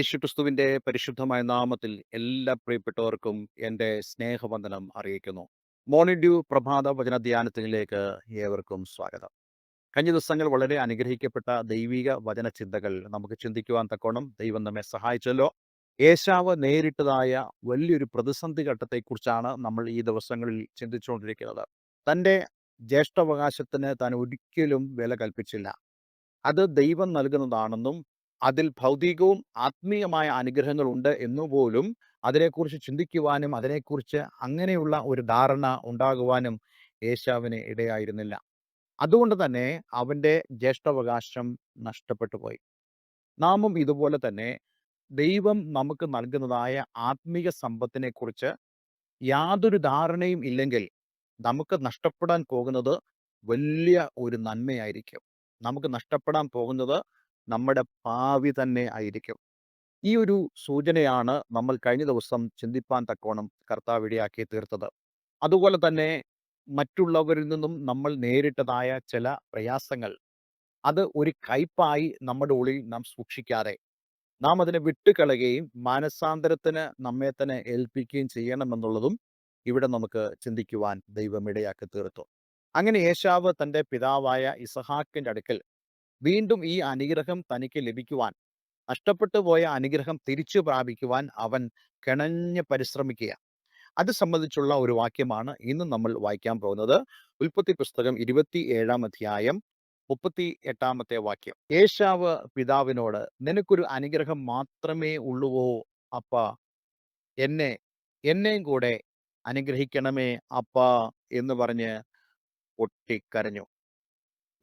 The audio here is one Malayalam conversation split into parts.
യേശുക്രിസ്തുവിന്റെ പരിശുദ്ധമായ നാമത്തിൽ എല്ലാ പ്രിയപ്പെട്ടവർക്കും എന്റെ സ്നേഹവന്ദനം അറിയിക്കുന്നു. മോർണിംഗ് ഡ്യൂ പ്രഭാത വചന ധ്യാനത്തിലേക്ക് ഏവർക്കും സ്വാഗതം. കഴിഞ്ഞ ദിവസങ്ങൾ വളരെ അനുഗ്രഹിക്കപ്പെട്ട ദൈവിക വചന ചിന്തകൾ നമുക്ക് ചിന്തിക്കുവാൻ തക്കോണം ദൈവം നമ്മെ സഹായിച്ചല്ലോ. ഏശാവ് നേരിട്ടതായ വലിയൊരു പ്രതിസന്ധി ഘട്ടത്തെക്കുറിച്ചാണ് നമ്മൾ ഈ ദിവസങ്ങളിൽ ചിന്തിച്ചുകൊണ്ടിരിക്കുന്നത്. തന്റെ ജ്യേഷ്ഠാവകാശത്തിന് താൻ ഒരിക്കലും വില കൽപ്പിച്ചില്ല. അത് ദൈവം നൽകുന്നതാണെന്നും അതിൽ ഭൗതികവും ആത്മീയമായ അനുഗ്രഹങ്ങൾ ഉണ്ട് എന്നുപോലും അതിനെക്കുറിച്ച് ചിന്തിക്കുവാനും അതിനെക്കുറിച്ച് അങ്ങനെയുള്ള ഒരു ധാരണ ഉണ്ടാകുവാനും യേശാവിന് ഇടയായിരുന്നില്ല. അതുകൊണ്ട് തന്നെ അവന്റെ ജ്യേഷ്ഠാവകാശം നഷ്ടപ്പെട്ടു പോയി. നാമും ഇതുപോലെ തന്നെ ദൈവം നമുക്ക് നൽകുന്നതായ ആത്മീയ സമ്പത്തിനെക്കുറിച്ച് യാതൊരു ധാരണയും ഇല്ലെങ്കിൽ നമുക്ക് നഷ്ടപ്പെടാൻ പോകുന്നത് വലിയ ഒരു നന്മയായിരിക്കും. നമുക്ക് നഷ്ടപ്പെടാൻ പോകുന്നത് നമ്മുടെ ഭാവി തന്നെ ആയിരിക്കും. ഈ ഒരു സൂചനയാണ് നമ്മൾ കഴിഞ്ഞ ദിവസം ചിന്തിപ്പാൻ തക്കോണം കർത്താവ് ഇടയാക്കി തീർത്തത്. അതുപോലെ തന്നെ മറ്റുള്ളവരിൽ നിന്നും നമ്മൾ നേരിട്ടതായ ചില പ്രയാസങ്ങൾ അത് ഒരു കയ്പായി നമ്മുടെ ഉള്ളിൽ നാം സൂക്ഷിക്കാതെ നാം അതിനെ വിട്ടുകളയുകയും മാനസാന്തരത്തിന് നമ്മെ തന്നെ ഏൽപ്പിക്കുകയും ചെയ്യണമെന്നുള്ളതും ഇവിടെ നമുക്ക് ചിന്തിക്കുവാൻ ദൈവം ഇടയാക്കി തീർത്തു. അങ്ങനെ യേശാവ് തന്റെ പിതാവായ ഇസഹാക്കിന്റെ അടുക്കൽ വീണ്ടും ഈ അനുഗ്രഹം തനിക്ക് ലഭിക്കുവാൻ നഷ്ടപ്പെട്ടു പോയ അനുഗ്രഹം തിരിച്ചു പ്രാപിക്കുവാൻ അവൻ കിണഞ്ഞ് പരിശ്രമിക്കുക. അത് സംബന്ധിച്ചുള്ള ഒരു വാക്യമാണ് ഇന്ന് നമ്മൾ വായിക്കാൻ പോകുന്നത്. ഉൽപ്പത്തി പുസ്തകം ഇരുപത്തി ഏഴാം അധ്യായം മുപ്പത്തി എട്ടാമത്തെ വാക്യം. യേശാവ് പിതാവിനോട് നിനക്കൊരു അനുഗ്രഹം മാത്രമേ ഉള്ളുവോ അപ്പ? എന്നെ എന്നെയും കൂടെ അനുഗ്രഹിക്കണമേ അപ്പ? എന്ന് പറഞ്ഞ് പൊട്ടിക്കരഞ്ഞു.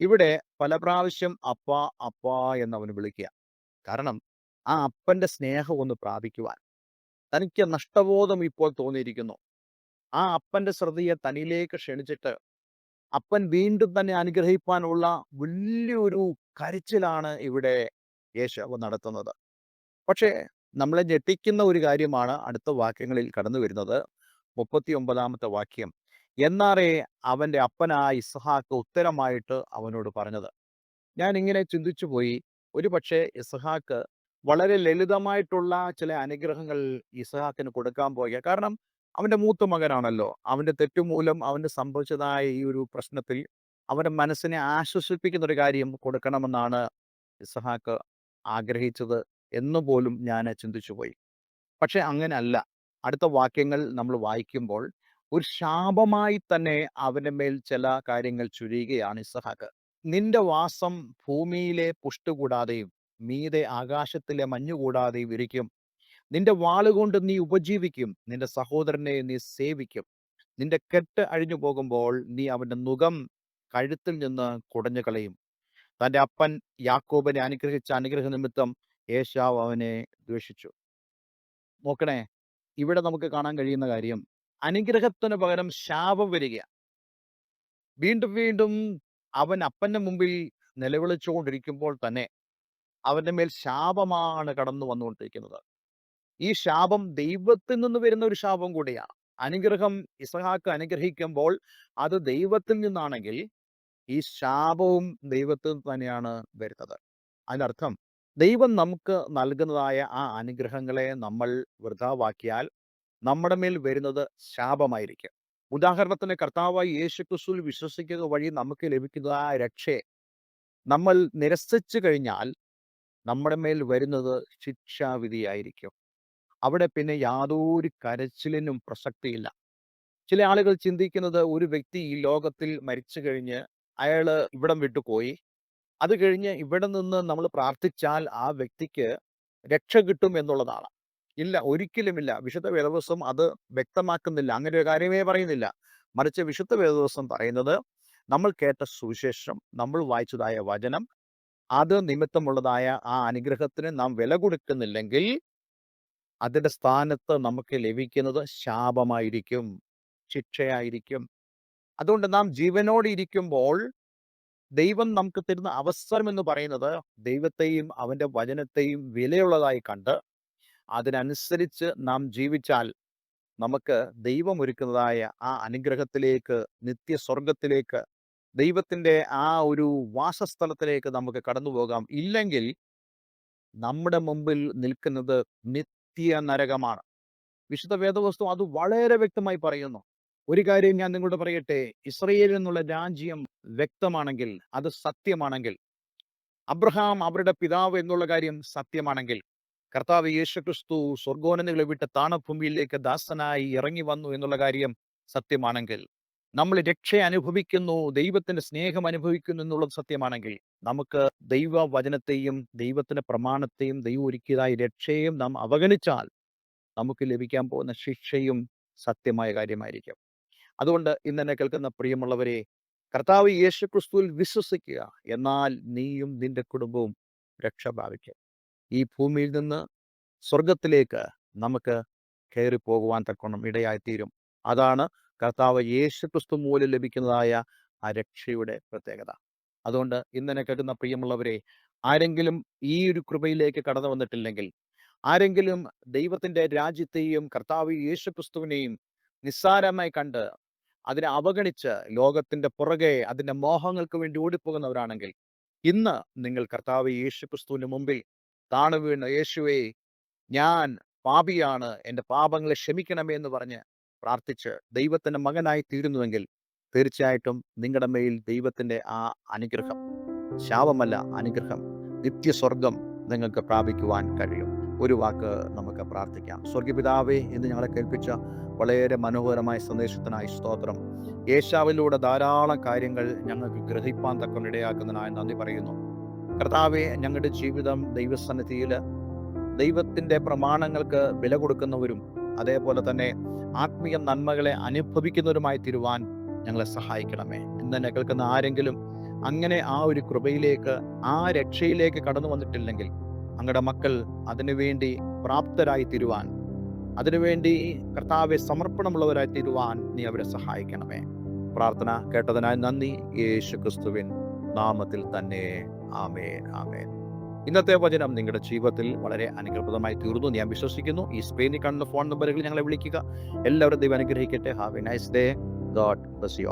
ഇവിടെ പല പ്രാവശ്യം അപ്പ അപ്പ എന്ന് അവന് വിളിക്കുക. കാരണം ആ അപ്പന്റെ സ്നേഹം ഒന്ന് പ്രാപിക്കുവാൻ. തനിക്ക് നഷ്ടബോധം ഇപ്പോൾ തോന്നിയിരിക്കുന്നു. ആ അപ്പന്റെ ശ്രദ്ധയെ തനിയിലേക്ക് ക്ഷണിച്ചിട്ട് അപ്പൻ വീണ്ടും തന്നെ അനുഗ്രഹിപ്പാനുള്ള വലിയൊരു കരച്ചിലാണ് ഇവിടെ യേശവ് നടത്തുന്നത്. പക്ഷേ നമ്മളെ ഞെട്ടിക്കുന്ന ഒരു കാര്യമാണ് അടുത്ത വാക്യങ്ങളിൽ കടന്നു വരുന്നത് മുപ്പത്തി ഒമ്പതാമത്തെ വാക്യം. എന്നാറേ അവന്റെ അപ്പനായ ഇസ്ഹാക്ക് ഉത്തരമായിട്ട് അവനോട് പറഞ്ഞത്. ഞാൻ ഇങ്ങനെ ചിന്തിച്ചു പോയി ഒരു പക്ഷേ ഇസ്ഹാക്ക് വളരെ ലളിതമായിട്ടുള്ള ചില അനുഗ്രഹങ്ങൾ ഇസ്ഹാക്കിന് കൊടുക്കാൻ പോയ കാരണം അവന്റെ മൂത്ത മകനാണല്ലോ. അവന്റെ തെറ്റുമൂലം അവന് സംഭവിച്ചതായ ഈ ഒരു പ്രശ്നത്തിൽ അവന്റെ മനസ്സിനെ ആശ്വസിപ്പിക്കുന്ന ഒരു കാര്യം കൊടുക്കണമെന്നാണ് ഇസ്ഹാക്ക് ആഗ്രഹിച്ചത് എന്ന് പോലും ഞാൻ ചിന്തിച്ചു പോയി പക്ഷെ അങ്ങനെയല്ല അടുത്ത വാക്യങ്ങൾ നമ്മൾ വായിക്കുമ്പോൾ ഒരു ശാപമായി തന്നെ അവന്റെ മേൽ ചില കാര്യങ്ങൾ ചുരിയുകയാണ് ഇസഹാക്ക്. നിന്റെ വാസം ഭൂമിയിലെ പുഷ്ടു കൂടാതെയും മീതെ ആകാശത്തിലെ മഞ്ഞു കൂടാതെയും ഇരിക്കും. നിന്റെ വാളുകൊണ്ട് നീ ഉപജീവിക്കും നിന്റെ സഹോദരനെ നീ സേവിക്കും. നിന്റെ കെട്ട് അഴിഞ്ഞു പോകുമ്പോൾ നീ അവന്റെ മുഖം കഴുത്തിൽ നിന്ന് കുടഞ്ഞു കളയും തന്റെ അപ്പൻ യാക്കോബനെ അനുഗ്രഹിച്ച അനുഗ്രഹ നിമിത്തം യേശാവ് അവനെ ദ്വേഷിച്ചു. നോക്കണേ ഇവിടെ നമുക്ക് കാണാൻ കഴിയുന്ന കാര്യം അനുഗ്രഹത്തിന് പകരം ശാപം വരിക. വീണ്ടും വീണ്ടും അവൻ അപ്പന്റെ മുമ്പിൽ നിലവിളിച്ചുകൊണ്ടിരിക്കുമ്പോൾ തന്നെ അവന്റെ മേൽ ശാപമാണ് കടന്നു വന്നുകൊണ്ടിരിക്കുന്നത്. ഈ ശാപം ദൈവത്തിൽ നിന്ന് വരുന്ന ഒരു ശാപം കൂടിയാണ്. അനുഗ്രഹം ഇസഹാക്ക് അനുഗ്രഹിക്കുമ്പോൾ അത് ദൈവത്തിൽ നിന്നാണെങ്കിൽ ഈ ശാപവും ദൈവത്തിൽ തന്നെയാണ് വരുന്നത്. അതിനർത്ഥം ദൈവം നമുക്ക് നൽകുന്നതായ ആ അനുഗ്രഹങ്ങളെ നമ്മൾ വൃഥാവാക്കിയാൽ നമ്മുടെ മേൽ വരുന്നത് ശാപമായിരിക്കും. ഉദാഹരണത്തിന് കർത്താവായി യേശു ക്രിസ്തുവിൽ വിശ്വസിക്കുക വഴി നമുക്ക് ലഭിക്കുന്ന ആ രക്ഷയെ നമ്മൾ നിരസിച്ചു കഴിഞ്ഞാൽ നമ്മുടെ മേൽ വരുന്നത് ശിക്ഷാവിധിയായിരിക്കും. അവിടെ പിന്നെ യാതൊരു കരച്ചിലിനും പ്രസക്തിയില്ല. ചില ആളുകൾ ചിന്തിക്കുന്നത് ഒരു വ്യക്തി ഈ ലോകത്തിൽ മരിച്ചു കഴിഞ്ഞ് അയാൾ ഇവിടം വിട്ടു പോയി. അത് കഴിഞ്ഞ് ഇവിടെ നിന്ന് നമ്മൾ പ്രാർത്ഥിച്ചാൽ ആ വ്യക്തിക്ക് രക്ഷ കിട്ടും എന്നുള്ളതാണ്. ഇല്ല ഒരിക്കലുമില്ല. വിശുദ്ധ വേദവസ്വം അത് വ്യക്തമാക്കുന്നില്ല. അങ്ങനെ ഒരു കാര്യമേ പറയുന്നില്ല. മറിച്ച് വിശുദ്ധ വേദവസ്വം പറയുന്നത് നമ്മൾ കേട്ട സുവിശേഷം നമ്മൾ വായിച്ചതായ വചനം അത് നിമിത്തമുള്ളതായ ആ അനുഗ്രഹത്തിന് നാം വില കൊടുക്കുന്നില്ലെങ്കിൽ അതിന്റെ സ്ഥാനത്ത് നമുക്ക് ലഭിക്കുന്നത് ശാപമായിരിക്കും ശിക്ഷയായിരിക്കും. അതുകൊണ്ട് നാം ജീവനോടെ ഇരിക്കുമ്പോൾ ദൈവം നമുക്ക് തരുന്ന അവസരം എന്ന് പറയുന്നത് ദൈവത്തെയും അവന്റെ വചനത്തെയും വിലയുള്ളതായി കണ്ട് അതിനനുസരിച്ച് നാം ജീവിച്ചാൽ നമുക്ക് ദൈവം ഒരുക്കുന്നതായ ആ അനുഗ്രഹത്തിലേക്ക് നിത്യസ്വർഗത്തിലേക്ക് ദൈവത്തിന്റെ ആ ഒരു വാസസ്ഥലത്തിലേക്ക് നമുക്ക് കടന്നു പോകാം ഇല്ലെങ്കിൽ നമ്മുടെ മുമ്പിൽ നിൽക്കുന്നത് നിത്യ നരകമാണ്. വിശുദ്ധ വേദവസ്തു അത് വളരെ വ്യക്തമായി പറയുന്നു. ഒരു കാര്യം ഞാൻ നിങ്ങളോട് പറയട്ടെ ഇസ്രയേൽ എന്നുള്ള രാജ്യം വ്യക്തമാണെങ്കിൽ അത് സത്യമാണെങ്കിൽ അബ്രഹാം അവരുടെ പിതാവ് എന്നുള്ള കാര്യം സത്യമാണെങ്കിൽ കർത്താവ് യേശുക്രിസ്തു സ്വർഗോനനുകളെ വിട്ട് താണഭൂമിയിലേക്ക് ദാസനായി ഇറങ്ങി വന്നു എന്നുള്ള കാര്യം സത്യമാണെങ്കിൽ നമ്മൾ രക്ഷ അനുഭവിക്കുന്നു ദൈവത്തിന്റെ സ്നേഹം അനുഭവിക്കുന്നു എന്നുള്ളത് സത്യമാണെങ്കിൽ നമുക്ക് ദൈവ വചനത്തെയും ദൈവത്തിന്റെ പ്രമാണത്തെയും ദൈവം ഒരുക്കിയതായ രക്ഷയും നാം അവഗണിച്ചാൽ നമുക്ക് ലഭിക്കാൻ പോകുന്ന ശിക്ഷയും സത്യമായ കാര്യമായിരിക്കും. അതുകൊണ്ട് ഇന്ന് കേൾക്കുന്ന പ്രിയമുള്ളവരെ കർത്താവ് യേശു ക്രിസ്തുവിൽ വിശ്വസിക്കുക. എന്നാൽ നീയും നിന്റെ കുടുംബവും രക്ഷ ഈ ഭൂമിയിൽ നിന്ന് സ്വർഗത്തിലേക്ക് നമുക്ക് കയറി പോകുവാൻ തക്കോണം ഇടയായിത്തീരും. അതാണ് കർത്താവ് യേശു ക്രിസ്തു മൂലം ലഭിക്കുന്നതായ ആ രക്ഷയുടെ പ്രത്യേകത. അതുകൊണ്ട് ഇന്നനെ കേൾക്കുന്ന പ്രിയമുള്ളവരെ ആരെങ്കിലും ഈ ഒരു കൃപയിലേക്ക് കടന്നു വന്നിട്ടില്ലെങ്കിൽ ആരെങ്കിലും ദൈവത്തിന്റെ രാജ്യത്തെയും കർത്താവ് യേശു ക്രിസ്തുവിനെയും നിസ്സാരമായി കണ്ട് അതിനെ അവഗണിച്ച് ലോകത്തിന്റെ പുറകെ അതിന്റെ മോഹങ്ങൾക്ക് വേണ്ടി ഓടിപ്പോകുന്നവരാണെങ്കിൽ ഇന്ന് നിങ്ങൾ കർത്താവ് യേശു ക്രിസ്തുവിന് മുമ്പിൽ താണു വീണ് യേശുവേ ഞാൻ പാപിയാണ്. എന്റെ പാപങ്ങളെ ക്ഷമിക്കണമേ എന്ന് പറഞ്ഞ് പ്രാർത്ഥിച്ച് ദൈവത്തിന്റെ മകനായി തീരുന്നുവെങ്കിൽ തീർച്ചയായിട്ടും നിങ്ങളുടെ മേൽ ദൈവത്തിന്റെ ആ അനുഗ്രഹം ശാപമല്ല അനുഗ്രഹം നിത്യസ്വർഗം നിങ്ങൾക്ക് പ്രാപിക്കുവാൻ കഴിയും. ഒരു വാക്ക് നമുക്ക് പ്രാർത്ഥിക്കാം. സ്വർഗപിതാവേ എന്ന് ഞങ്ങളെ കേൾപ്പിച്ച വളരെ മനോഹരമായ സന്ദേശത്തിനായി സ്തോത്രം. യേശാവിലൂടെ ധാരാളം കാര്യങ്ങൾ ഞങ്ങൾക്ക് ഗ്രഹിപ്പാൻ തക്കം ഇടയാക്കുന്നതിനായി നന്ദി പറയുന്നു. കർത്താവെ ഞങ്ങളുടെ ജീവിതം ദൈവസന്നിധിയിൽ ദൈവത്തിന്റെ പ്രമാണങ്ങൾക്ക് വില കൊടുക്കുന്നവരും അതേപോലെ തന്നെ ആത്മീയ നന്മകളെ അനുഭവിക്കുന്നവരുമായി തീരുവാൻ ഞങ്ങളെ സഹായിക്കണമേ. ഇന്ന് തന്നെ കേൾക്കുന്ന ആരെങ്കിലും അങ്ങനെ ആ ഒരു കൃപയിലേക്ക് ആ രക്ഷയിലേക്ക് കടന്നു വന്നിട്ടില്ലെങ്കിൽ അങ്ങയുടെ മക്കൾ അതിനുവേണ്ടി പ്രാപ്തരായി തീരുവാൻ അതിനുവേണ്ടി കർത്താവെ സമർപ്പണമുള്ളവരായി തീരുവാൻ നീ അവരെ സഹായിക്കണമേ. പ്രാർത്ഥന കേട്ടതിനായി നന്ദി. യേശു ക്രിസ്തുവിൻ നാമത്തിൽ തന്നെ. ആമേൻ ആമേൻ. ഇന്നത്തെ വചനം നിങ്ങളുടെ ജീവിതത്തിൽ വളരെ അനുഗ്രഹപ്രദമായി തീർന്നു. ഞാൻ വിശ്വസിക്കുന്നു. ഈ സ്പെയിനിൽ കാണുന്ന ഫോൺ നമ്പറുകളിൽ ഞങ്ങളെ വിളിക്കുക. എല്ലാവരും ദൈവം അനുഗ്രഹിക്കട്ടെ. Have a nice day God bless you